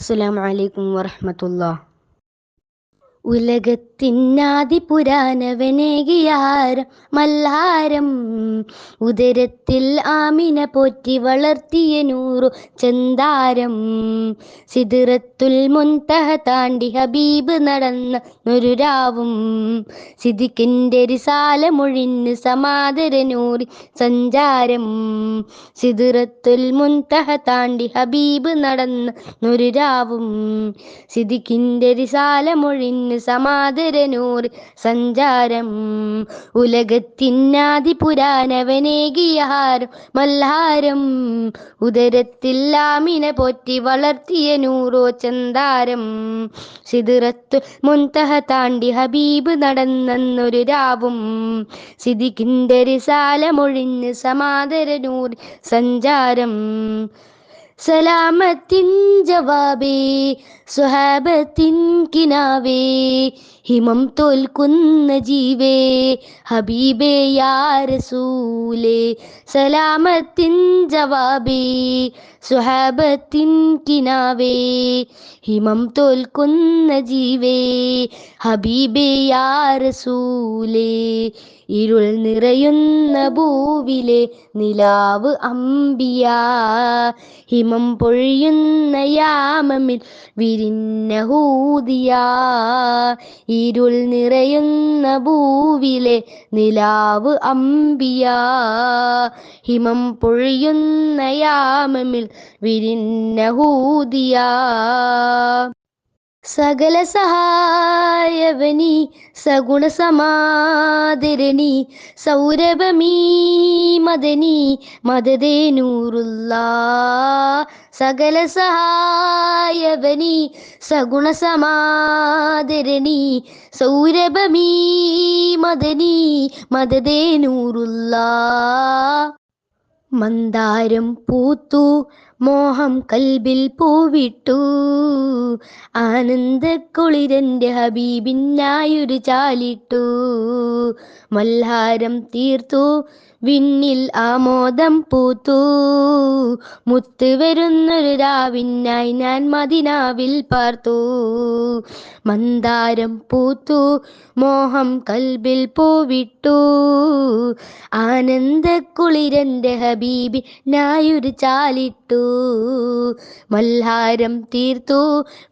അസ്സലാമു അലൈക്കും വറഹ്മത്തുള്ളാ ഉലകത്തിന്നാദി പുരാനവനേകിയാരം മല്ലാരം. ഉദരത്തിൽ ആമിന പോറ്റി വളർത്തിയ നൂറു ചെന്താരം. സിദിറത്തുൽ മുൻതഹ താണ്ടി ഹബീബ് നടന്ന ഒരു സിദിക്കിന്റെ റിസാല മൊഴിഞ്ഞ് സമാദരനൂറി സഞ്ചാരം. സിദിറത്തുൽ മുൻതഹ താണ്ടി ഹബീബ് നടന്ന ഒരു സിദിക്കിന്റെ റിസാല മൊഴിഞ്ഞ് സമാദരനൂറ് സഞ്ചാരം. ഉലകത്തിന്നാദി പുരാനവനേകിയാരം മല്ലാരം ഉദരത്തിൽ ആമിന പോറ്റി വളർത്തിയ നൂറോ ചന്താരം സിദിറത്ത് മുൻതഹ താണ്ടി ഹബീബ് നടന്നൊരു രാവും. സിദിഖിന്റെ റിസാലമൊഴിഞ്ഞ് സമാദരനൂർ സഞ്ചാരം. സലാമത്തിൻ ജവാബേ സുഹാബത്തിൻ കിനാവേ ഹിമം തോൽക്കുന്ന ജീവേ ഹബീബേ യാ റസൂലേ സലാമത്തിൻ ജവാബേ സുഹാബത്തിൻ കിനാവേ ഹിമം തോൽക്കുന്ന ജീവേ ഹബീബേ യാ റസൂലേ ഇരുൾ നിറയുന്ന ഭൂവിലെ നിലാവ് അമ്പിയ ഹിമം പൊഴിയുന്ന യാമമിൽ വിരിഞ്ഞ ഹൂതിയ ഇരുൾ നിറയുന്ന ഭൂവിലെ നിലാവ് അമ്പിയ. ഹിമം പൊഴിയുന്ന യാമമിൽ വിരിന്ന സകല സഹായവനി സഗുണ സമാദരണി സൗരഭമീ മദനി മദതേ നൂറുള്ള സകല സഹായവനി സഗുണ സമാദരണി സൗരഭമീ മദനി മദതേ മന്ദാരം പൂത്തു മോഹം കൽബിൽ പൂവിട്ടു. ആനന്ദക്കുളിരന്റെ ഹബീബിനായൊരു ചാലിട്ടു. മൽഹാരം തീർത്തു വിണ്ണിൽ ആമോദം പൂത്തു. മുത്ത് വരുന്നൊരു രാവിനായി ഞാൻ മദിനാവിൽ പാർത്തു. മന്ദാരം പൂത്തു മോഹം കൽബിൽ പൂവിട്ടു. ആനന്ദക്കുളിരന്റെ ഹബീബി നായൊരു ചാലിട്ടു. മൽഹാരം തീർത്തു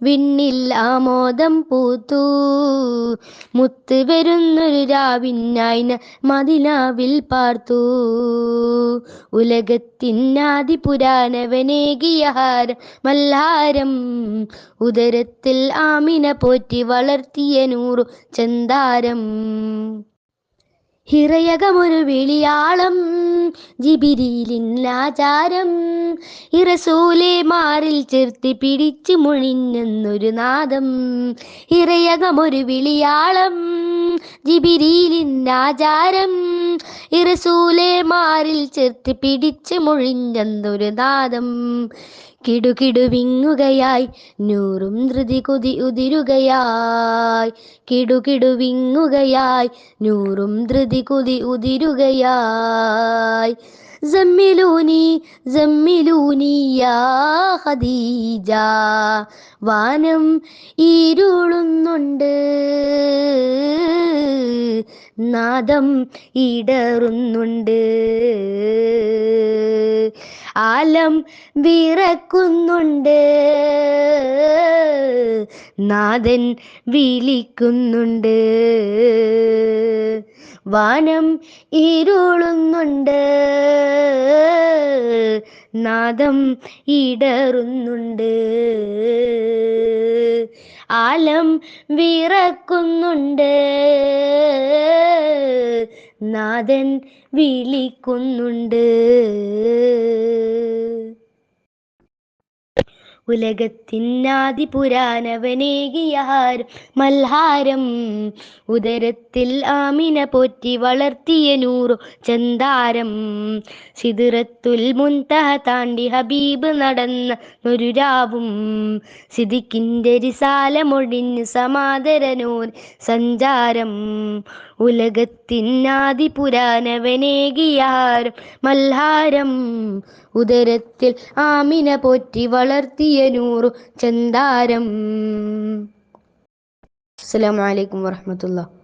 വിണ്ണിൽ ആമോദം പൂത്തു. മുത്ത് വരുന്നൊരു രാവിനായി മതിനാവിൽ പാർത്തു. ഉലകത്തിനാദി പുരാനവനേകിയഹാരം മൽഹാരം ഉദരത്തിൽ ആമിന പോറ്റി വളർത്തിയ നൂറു ചന്താരം. ഹിറയകമൊരു വിളിയാളം ജിബിരിയിലിന്നാചാരം ഇറസൂലെ മാറിൽ ചേർത്ത് പിടിച്ചു മുഴിഞ്ഞെന്നൊരു നാദം. ഹിറയകമൊരു വിളിയാളം ജിബിരിയിലിന്നാചാരം മാറിൽ ചേർത്ത് പിടിച്ച് മുഴിഞ്ഞെന്നൊരു നാദം. കിടുകിടുവിങ്ങുകയായി നൂറും ധൃതി കുതി ഉതിരുകയായി. കിടുകിടുവിങ്ങുകയായി നൂറും ധൃതി കുതി ഉതിരുകയായി. ജമ്മിലൂനി ജമ്മിലൂനി ഹദീജ വാനം ഇരുളുന്നുണ്ട്. നാദം ഇടറുന്നുണ്ട്. ആലം വിറക്കുന്നുണ്ട്. നാദൻ വിളിക്കുന്നുണ്ട്. വാനം ഇരുളുന്നുണ്ട്. നാദം ഇടറുന്നുണ്ട്. ആലം വിറക്കുന്നുണ്ട്. നാഥൻ വിളിക്കുന്നുണ്ട്. ഉലകത്തിനാദി മൽഹാരം ഉദരത്തിൽ ആമിന പോറ്റി വളർത്തിയ നൂറു ചന്താരം. സിദിറത്തുൽ മുൻതഹ താണ്ടി ഹബീബ് നടന്ന ഒരു രാവും. സിദിക്കിന്റെ റിസാല മൊഴിഞ്ഞ് സമാദരനൂർ സഞ്ചാരം. ഉലകത്തിനാദി മൽഹാരം ഉദരത്തിൽ ആമിന പോറ്റി വളർത്തിയ നൂറു ചന്താരം. അസ്സലാമു അലൈക്കും വറഹ്മത്തുള്ളാഹി.